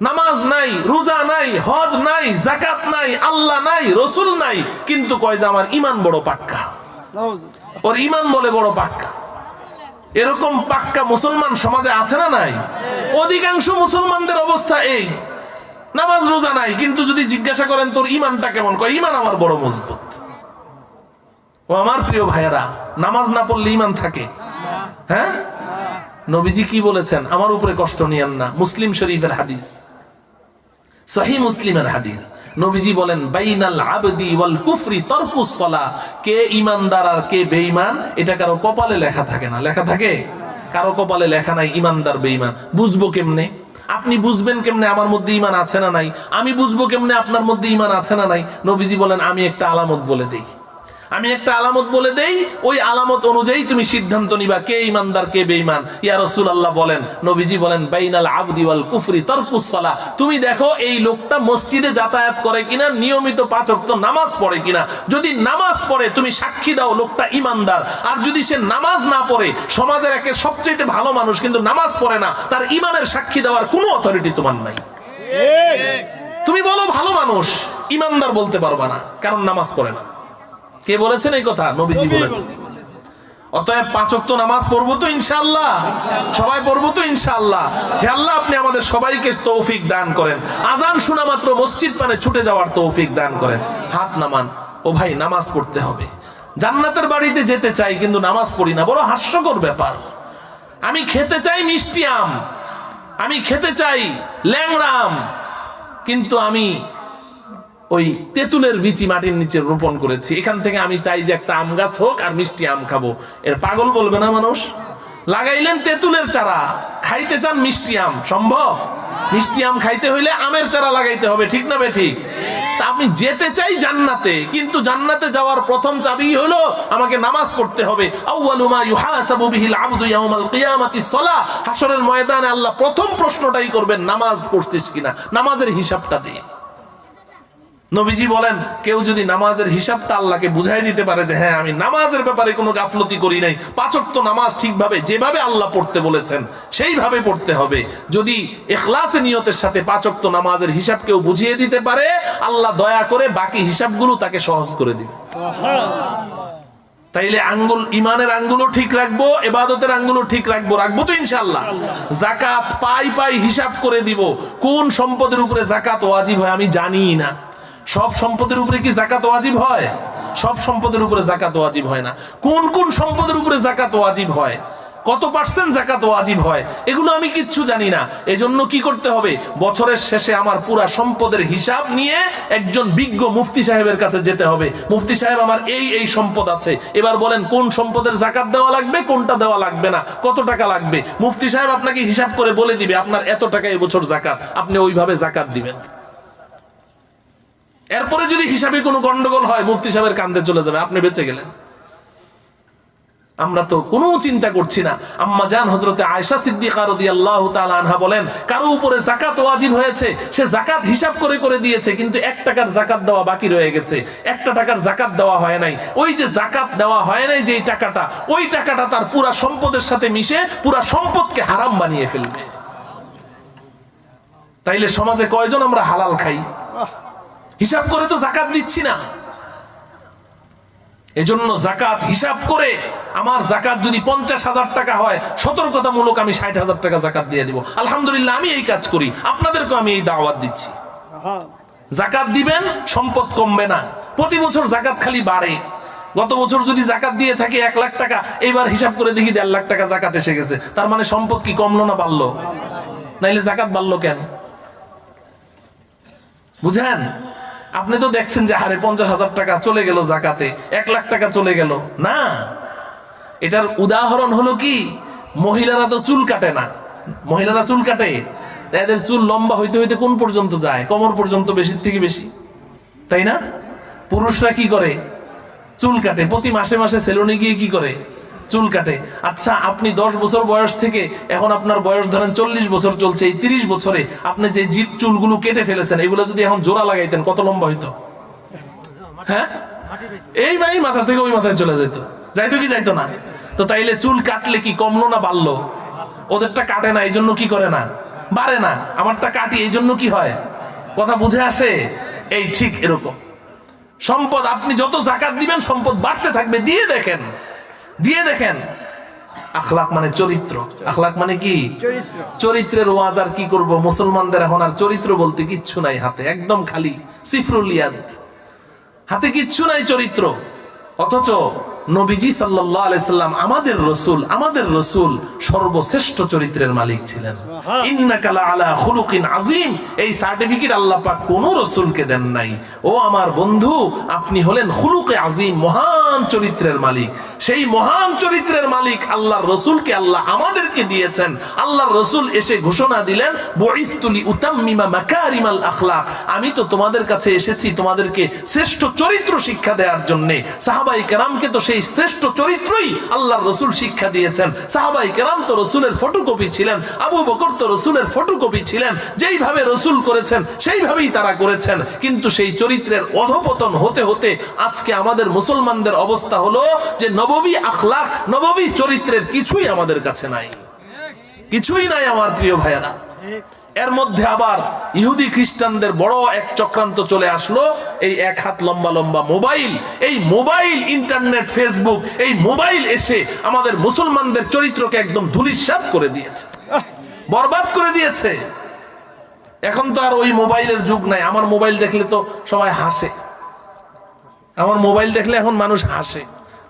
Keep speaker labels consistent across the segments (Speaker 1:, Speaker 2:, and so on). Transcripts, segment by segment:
Speaker 1: নামাজ নাই, রোজা নাই, হজ নাই জাকাত নাই, আল্লাহ নাই, রসুল নাই, কিন্তু কয় যে আমার ইমান বড় পাক্কা। ওর ইমান বলে বড় পাক্কা। এরকম পাক্কা মুসলমান সমাজে আছে না নাই? অধিকাংশ মুসলমানদের অবস্থা এই। নামাজ রোজা নাই, কিন্তু যদি জিজ্ঞাসা করেন, তোর ইমানটা কেমন? কয় ইমান আমার বড় মজবুত। ও আমার প্রিয় ভাইয়েরা, নামাজ না পড়লে ইমান থাকে। হ্যাঁ? নবীজি কি বলেছেন? আমার উপরে কষ্ট নিয়েন না। মুসলিম শরীফের হাদিস। সহি মুসলিমের হাদিস। নবীজি বলেন, বাইনাল আবদি ওয়াল কুফরি তরকুস সলা। কে ইমানদার আর কে বেঈমান, এটা কারও কপালে লেখা থাকে না। লেখা থাকে? কারও কপালে লেখা নাই ইমানদার বেঈমান। বুঝব কেমনে? আপনি বুঝবেন কেমনে আমার মধ্যে ইমান আছে না নাই? আমি বুঝব কেমনে আপনার মধ্যে ইমান আছে না নাই? নবীজি বলেন, আমি একটা আলামত বলে দেই। আমি একটা আলামত বলে দেই ওই আলামত অনুযায়ী তুমি সিদ্ধান্ত নিবা কে ইমানদার কে বেঈমান। ইয়া রাসূলুল্লাহ বলেন নবীজি বলেন বাইনাল আবদি ওয়াল কুফরি তারকুস সালাহ। তুমি দেখো এই লোকটা মসজিদে যাতায়াত করে কিনা নিয়মিত পাঁচ ওয়াক্ত নামাজ পড়ে কিনা। যদি নামাজ পড়ে তুমি সাক্ষী দাও লোকটা ইমানদার আর যদি সে নামাজ না পড়ে সমাজের একে সবচেয়ে ভালো মানুষ কিন্তু নামাজ পড়ে না তার ইমানের সাক্ষী দেওয়ার কোনো অথরিটি তোমার নাই। তুমি বলো ভালো মানুষ ইমানদার বলতে পারবা না কারণ নামাজ পড়ে না। কে বলেছেন এই কথা? নবীজি বলেছেন। অতএব পাঁচ ওয়াক্ত নামাজ পড়ব তো ইনশাআল্লাহ। সবাই পড়ব তো ইনশাআল্লাহ। হে আল্লাহ আপনি আমাদের সবাইকে তৌফিক দান করেন। আজান শোনা মাত্র মসজিদ পানে ছুটে যাওয়ার তৌফিক দান করেন। হাত নামান। ও ভাই নামাজ পড়তে হবে। জান্নাতের বাড়িতে যেতে চাই কিন্তু নামাজ পড়ি না। বড় হাস্যকর ব্যাপার। আমি খেতে চাই মিষ্টি আম। আমি খেতে চাই ল্যাংড়া আম। কিন্তু আমি ওই তেঁতুলের বিচি মাটির নিচে রোপণ করেছি। এখান থেকে আমি চাই যে একটা আম গাছ হোক আর মিষ্টি আম খাব। এর পাগল বলবে না মানুষ? লাগাইলেন তেঁতুলের চারা, খাইতে চান মিষ্টি আম, সম্ভব? মিষ্টি আম খাইতে হইলে আমের চারা লাগাইতে হবে, ঠিক না ঠিক তা আমি যেতে চাই জান্নাতে, কিন্তু জান্নাতে যাওয়ার প্রথম চাবি হলো আমাকে নামাজ পড়তে হবে। আউয়ালু মা ইউহাসাবু বিহিল আবদু ইয়াউমাল কিয়ামাতি সলাহ হাশরের ময়দানে আল্লাহ প্রথম প্রশ্নটাই করবেন, নামাজ পড়ছিস কিনা? নামাজের হিসাবটা দিয়ে নবীজি বলেন, কেউ যদি নামাজের হিসাবটা আল্লাহকে বুঝাই দিতে পারে যে হ্যাঁ আমি নামাজের ব্যাপারে কোনো গাফলতি করি নাই, পাঁচক্ত নামাজ ঠিকভাবে যেভাবে আল্লাহ পড়তে বলেছেন, সেইভাবে পড়তে হবে। যদি এখলাসে নিয়তের সাথে পাঁচক্ত নামাজের হিসাব কেউ বুঝিয়ে দিতে পারে, আল্লাহ দয়া করে বাকি হিসাবগুলো তাকে সহজ করে দিবে। তাইলে আঙ্গুল ইমানের আঙ্গুলও ঠিক রাখব, এবাদতের আঙ্গুলও ঠিক রাখব রাখব তো ইনশাল্লাহ জাকাত পাই পাই হিসাব করে দিব। কোন সম্পদের উপরে জাকাত ওয়াজিব হয় আমি জানি না। সব সম্পদের উপরে কি জাকাত ওয়াজিব হয়? সব সম্পদের উপরে জাকাত ওয়াজিব হয় না। কোন কোন সম্পদের উপরে জাকাত ওয়াজিব হয়? কত পার্সেন্ট জাকাত ওয়াজিব হয়? এগুলো আমি কিচ্ছু জানি না। এজন্য কি করতে হবে? বছরের শেষে আমার পুরা সম্পদের হিসাব নিয়ে একজন বিজ্ঞ মুফতি সাহেবের কাছে যেতে হবে। মুফতি সাহেব, আমার এই এই সম্পদ আছে। এবার বলেন, কোন সম্পদের জাকাত দেওয়া লাগবে, কোনটা দেওয়া লাগবে না? কত টাকা লাগবে? মুফতি সাহেব আপনাকে হিসাব করে বলে দিবে, আপনার এত টাকা এবছর জাকাত আপনি ওইভাবে জাকাত দিবেন। এরপরে যদি হিসাবে কোনো গন্ডগোল হয়, মুফতি সাহেবের কান্দে চলে যাবে, আপনি বেঁচে গেলেন। আমরা তো কোনো চিন্তা করছি না। আম্মা জান হজরতে আয়সা সিদ্দিকা রাদিয়াল্লাহু তাআলা আনহা বলেন, কারও উপরে জাকাত ওয়াজিব হয়েছে, সে জাকাত হিসাব করে করে দিয়েছে, কিন্তু এক টাকার জাকাত দেওয়া বাকি রয়ে গেছে। একটা টাকার জাকাত দেওয়া হয় নাই। ওই যে জাকাত দেওয়া হয় নাই যে টাকাটা, ওই টাকাটা তার পুরা সম্পদের সাথে মিশে পুরা সম্পদকে হারাম বানিয়ে ফেলবে। তাইলে সমাজে কয়জন আমরা হালাল খাই? হিসাব করে তো জাকাত দিচ্ছি না। এজন্য জাকাত হিসাব করে আমার জাকাত যদি পঞ্চাশ হাজার টাকা হয়, সতর্কতামূলক আমি ষাট হাজার টাকা জাকাত দিয়ে দিব। আলহামদুলিল্লাহ, আমি এই কাজ করি। আপনাদেরকে আমি এই দাওয়াত দিচ্ছি। জাকাত দিবেন, সম্পদ কমবে না। প্রতি বছর জাকাত খালি বাড়ে। গত বছর যদি জাকাত দিয়ে থাকি এক লাখ টাকা এবার হিসাব করে দেখি দেড় লাখ টাকা জাকাত এসে গেছে। তার মানে সম্পদ কি কমলো না বাড়লো? নাইলে জাকাত বাড়লো কেন? বুঝেন? আপনি তো দেখছেন যে হারে পঞ্চাশ হাজার টাকা চলে গেল জাকাতে, এক লাখ টাকা চলে গেল। না। এটার উদাহরণ হলো কি? মহিলারা তো চুল কাটে না। মহিলারা চুল কাটে। এদের চুল লম্বা হইতে হইতে কোন পর্যন্ত যায়? কোমর পর্যন্ত বেশির থেকে বেশি। তাই না? পুরুষরা কি করে? চুল কাটে। প্রতি মাসে মাসে সেলুনে গিয়ে কি করে? চুল কাটে। আচ্ছা আপনি দশ বছর বয়স থেকে এখন আপনার বয়স ধরেন চল্লিশ বছর চলছে, এই তিরিশ বছরে আপনি যে জিপ চুলগুলো কেটে ফেলেছেন, এগুলো যদি এখন জোড়া লাগাইতেন, কত লম্বা হইতো? হ্যাঁ? এই ভাই মাথা থেকে ওই মাথায় চলে যেত যাইতো কি যাইতো না? তো তাইলে চুল কাটলে কি কমলো না বাড়লো? ওদেরটা কাটে না এই জন্য কি করে না? বাড়ে না, আমারটা কাটি এই জন্য কি হয়? কথা বুঝে আসে? এই ঠিক এরকম। সম্পদ, আপনি যত জাকাত দিবেন, সম্পদ বাড়তে থাকবে, দিয়ে দেখেন। দিয়ে দেখেন আখলাক মানে চরিত্র। আখলাক মানে কি? চরিত্রের ওয়াজ আর কি করব? মুসলমানদের এখন আর চরিত্র বলতে কিচ্ছু নাই হাতে একদম খালি সিফরুল ইয়াদ। হাতে কিচ্ছু নাই চরিত্র অথচ নবীজি সাল্লাল্লাহু আলাইহি সাল্লাম আমাদের রসুল আমাদের রসুল সর্বশ্রেষ্ঠ চরিত্রের মালিক ছিলেন। ইন্নাকা আলা খুলুকিন আযীম। এই সার্টিফিকেট আল্লাহ পাক কোন রসুলকে দেন নাই। ও আমার বন্ধু আপনি হলেন খুলুকে আজিম মহান চরিত্রের মালিক। সেই মহান চরিত্রের মালিক আল্লাহর রসুলকে আল্লাহ আমাদেরকে দিয়েছেন। আল্লাহর রসুল এসে ঘোষণা দিলেন বইস্তুলি উতাম্মিমা মাকারিমাল আখলাক। আমি তো তোমাদের কাছে এসেছি তোমাদেরকে শ্রেষ্ঠ চরিত্র শিক্ষা দেওয়ার জন্য। সাহাবাই কেরামকে তো সেই শ্রেষ্ঠ চরিত্রই আল্লাহর রসুল শিক্ষা দিয়েছেন। সাহাবাই কেরাম তো রসুলের ফটোকপি ছিলেন, আবু বকর তো রসুলের ফটোকপি ছিলেন, যেইভাবে রসুল করেছেন, সেইভাবেই তারা করেছেন। কিন্তু সেই চরিত্রের অধপতন হতে হতে আজকে আমাদের মুসলমানদের অবস্থা হলো যে নববী আখলাক নববী চরিত্রের কিছুই আমাদের কাছে নাই। কিছুই নাই আমার প্রিয় ভাইয়েরা। এর মধ্যে আবার ইহুদি খ্রিস্টানদের বড় এক চক্রান্ত চলে আসলো, এই এক হাত লম্বা লম্বা মোবাইল। এই মোবাইল, ইন্টারনেট, ফেসবুক, এই মোবাইল এসে আমাদের মুসলমানদের চরিত্রকে একদম ধুলিস্বাদ করে দিয়েছে। বরবাদ করে দিয়েছে। এখন তো আর ওই মোবাইলের যুগ নাই। আমার মোবাইল দেখলে তো সবাই হাসে। আমার মোবাইল দেখলে এখন মানুষ হাসে।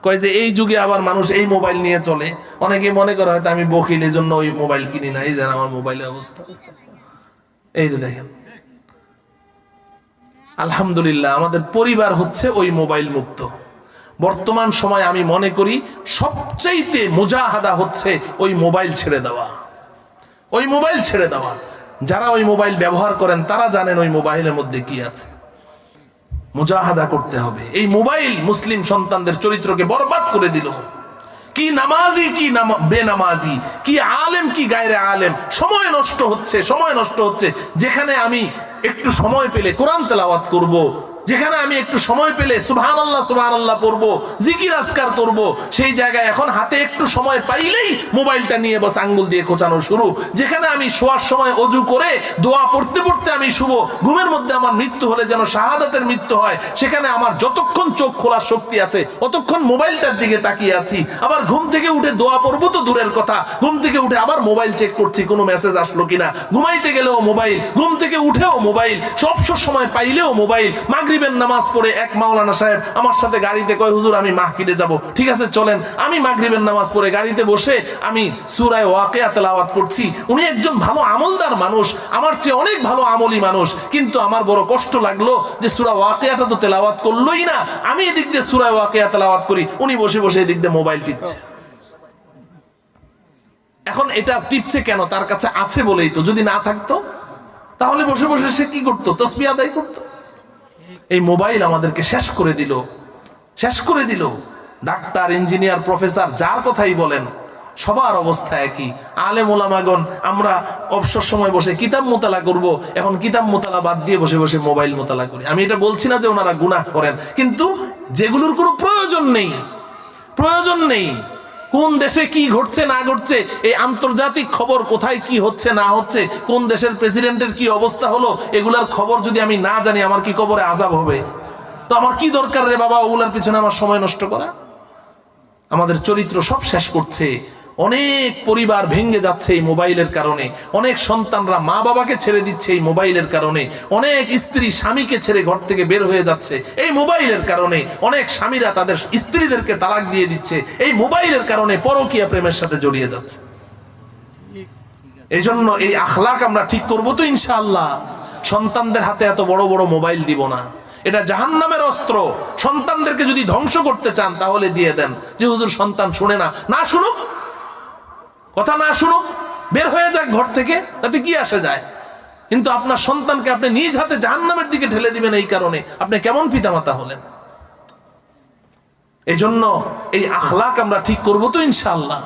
Speaker 1: কয় যে এই যুগে আবার মানুষ এই মোবাইল নিয়ে চলে। অনেকে মনে করে হয়তো আমি বকিল এই জন্য ওই মোবাইল কিনি না এই যেন আমার মোবাইলের অবস্থা। এই যে দেখেন। আলহামদুলিল্লাহ, আমাদের পরিবার হচ্ছে ওই মোবাইল মুক্ত। বর্তমান সময় আমি মনে করি সবচাইতে মুজাহাদা হচ্ছে ওই মোবাইল ছেড়ে দেওয়া। ওই মোবাইল ছেড়ে দেওয়া। যারা ওই মোবাইল ব্যবহার করেন, তারা জানেন ওই মোবাইলের মধ্যে কি আছে। মুজাহাদা করতে হবে। এই মোবাইল মুসলিম সন্তানদের চরিত্রকে বরবাদ করে দিল। কি নামাজি, কি নামা- বেনামাজি, কি আলেম, কি গায়রে আলেম সময় নষ্ট হচ্ছে, সময় নষ্ট হচ্ছে যেখানে আমি একটু সময় পেলে কোরআন তেলাওয়াত করব। যেখানে আমি একটু সময় পেলে সুবহান আল্লাহ সুবহান আল্লাহ পড়ব, জিকির আজকার করব, সেই জায়গায় এখন হাতে একটু সময় পাইলেই মোবাইলটা নিয়ে বস আঙ্গুল দিয়ে কোচানো শুরু। যেখানে আমি শোয়ার সময় অজু করে দোয়া পড়তে পড়তে আমি শুভ ঘুমের মধ্যে আমার মৃত্যু হলে যেন শাহাদাতের মৃত্যু হয়, সেখানে আমার যতক্ষণ চোখ খোলার শক্তি আছে অতক্ষণ মোবাইলটার দিকে তাকিয়ে আছি। আবার ঘুম থেকে উঠে দোয়া পড়ব তো দূরের কথা, ঘুম থেকে উঠে আবার মোবাইল চেক করছি, কোনো মেসেজ আসলো কিনা। ঘুমাইতে গেলেও মোবাইল, ঘুম থেকে উঠেও মোবাইল সব সময় পাইলেও মোবাইল মাগরিবের নামাজ পড়ে এক মাওলানা সাহেব আমার সাথে গাড়িতে কয়, হুজুর, আমি মাহফিলে যাব। ঠিক আছে, চলেন। আমি মাগরিবের নামাজ পড়ে গাড়িতে বসে আমি সুরায় ওয়াকিয়া তেলাওয়াত করছি। উনি একজন ভালো আমলদার মানুষ, আমার চেয়ে অনেক ভালো আমলি মানুষ। কিন্তু আমার বড় কষ্ট লাগল যে সুরা ওয়াকিয়াটা তো তেলাওয়াত করলোই না। আমি এদিক দিয়ে সুরায় ওয়াকিয়া তেলাওয়াত করি, উনি বসে বসে এদিক দিয়ে মোবাইল টিপছে। এখন এটা টিপছে কেন? তার কাছে আছে বলেই তো। যদি না থাকতো, তাহলে বসে বসে সে কি করতো? তসবি আদায় করতো? এই মোবাইল আমাদেরকে শেষ করে দিল। শেষ করে দিল। ডাক্তার, ইঞ্জিনিয়ার, প্রফেসর, যার কথাই বলেন, সবার অবস্থা একই। আলেম ওলামাগন আমরা অবসর সময় বসে কিতাব মোতালা করব, এখন কিতাব মোতালা বাদ দিয়ে বসে বসে মোবাইল মোতালা করি। আমি এটা বলছি না যে ওনারা গুনাহ করেন, কিন্তু যেগুলোর কোনো প্রয়োজন নেই প্রয়োজন নেই। কোন দেশে কি ঘটছে, না ঘটছে, এই আন্তর্জাতিক খবর কোথায় কি হচ্ছে, না হচ্ছে, কোন দেশের প্রেসিডেন্টের কি অবস্থা হলো, এগুলার খবর যদি আমি না জানি, আমার কি কবরে আজাব হবে? তো আমার কি দরকার রে বাবা, ওগুলার পিছনে আমার সময় নষ্ট করা? আমাদের চরিত্র সব শেষ করছে। অনেক পরিবার ভেঙে যাচ্ছে এই মোবাইলের কারণে। অনেক সন্তানরা মা বাবাকে ছেড়ে দিচ্ছে এই মোবাইলের কারণে। অনেক স্ত্রী স্বামীকে ছেড়ে ঘর থেকে বের হয়ে যাচ্ছে এই মোবাইলের কারণে। অনেক স্বামীরা তাদের স্ত্রীদেরকে তালাক দিয়ে দিচ্ছে এই মোবাইলের কারণে পরকীয়া প্রেমের সাথে জড়িয়ে যাচ্ছে। এই জন্য এই আখলাক আমরা ঠিক করব তো ইনশাআল্লাহ। সন্তানদের হাতে এত বড় বড় মোবাইল দিব না। এটা জাহান্নামের অস্ত্র। সন্তানদেরকে যদি ধ্বংস করতে চান তাহলে দিয়ে দেন। যে হুজুর সন্তান শুনে না না শুনুক। কথা না শুনুক, বের হয়ে যাক ঘর থেকে, তাতে কি আসে যায়? কিন্তু আপনার সন্তানকে আপনি নিজ হাতে জাহান্নামের দিকে ঠেলে দিবেন এই কারণে। আপনি কেমন পিতামাতা হলেন? এই জন্য এই আখলাক আমরা ঠিক করব তো ইনশাআল্লাহ।